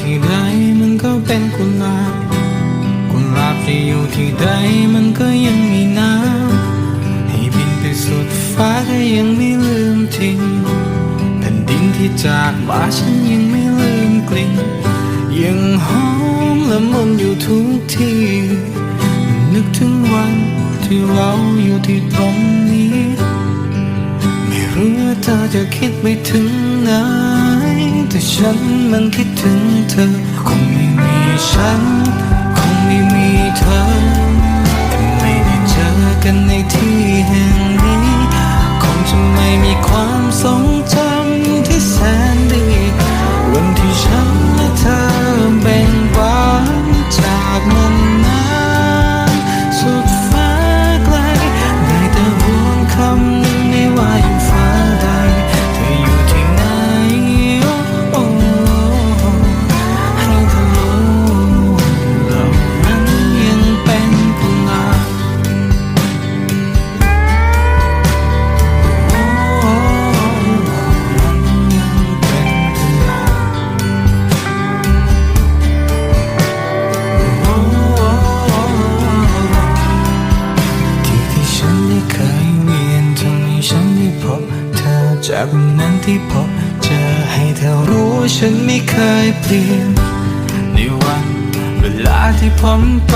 ที่ใดมันก็เป็นกุหลาบกุหลาบที่อยู่ที่ใดมันก็ยังมีน้ำให้บินไปสุดฟ้าก็ยังไม่ลืมทิ้งแผ่นดินที่จากมาฉันยังไม่ลืมกลิ่นยังหอมละมุนอยู่ทุกทีนึกถึงวันที่เราอยู่ที่ตรงนี้ ไม่รู้ว่าเธอจะคิดไปถึงไหนแต่ฉันมันคิด ถึงเธอคงไม่มีฉัน จากวันนั้นที่พบเจอให้เธอรู้ฉันไม่เคยเปลี่ยน ในวันเวลาที่ผมไป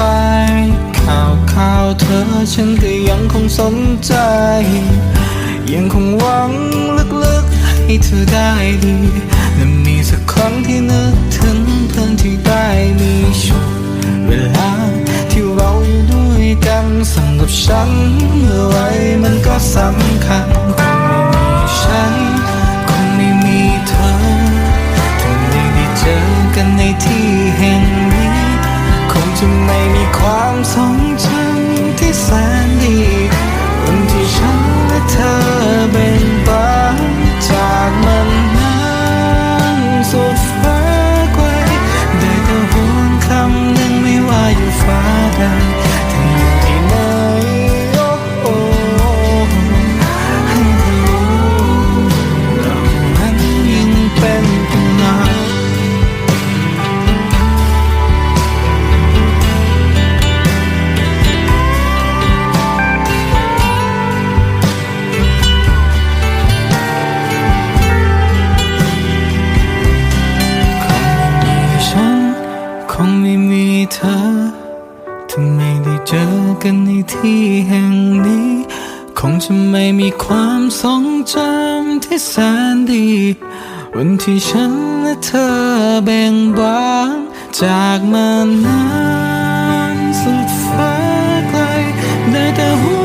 ข่าวข่าวเธอฉันก็ยังคงสนใจ ยังคงหวังลึกๆให้เธอได้ดีและมีสักครั้งที่นึกถึงเพื่อนที่ได้มีช่วงเวลาที่เราอยู่ด้วยกันสำหรับฉันเมื่อไรมันก็สำคัญ กันในที่แห่งนี้ คงจะไม่มีความทรงจำที่แสนดีวัน แห่งนี้ คงจะไม่มีความทรงจำที่แสนดี วันที่ฉันและเธอแบ่งบานจากมานานสุดฟ้าไกลได้แต่หัว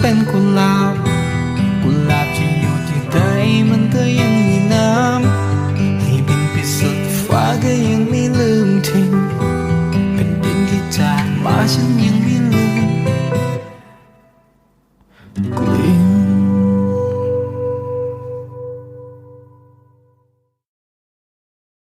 เป็นกุหลาบ กุหลาบจะอยู่ที่ใดมันก็ยังมีน้ำให้บินไปสุดฟ้าก็ยังไม่ลืมทิ้งเป็นดินที่จากมาฉันยังไม่ลืม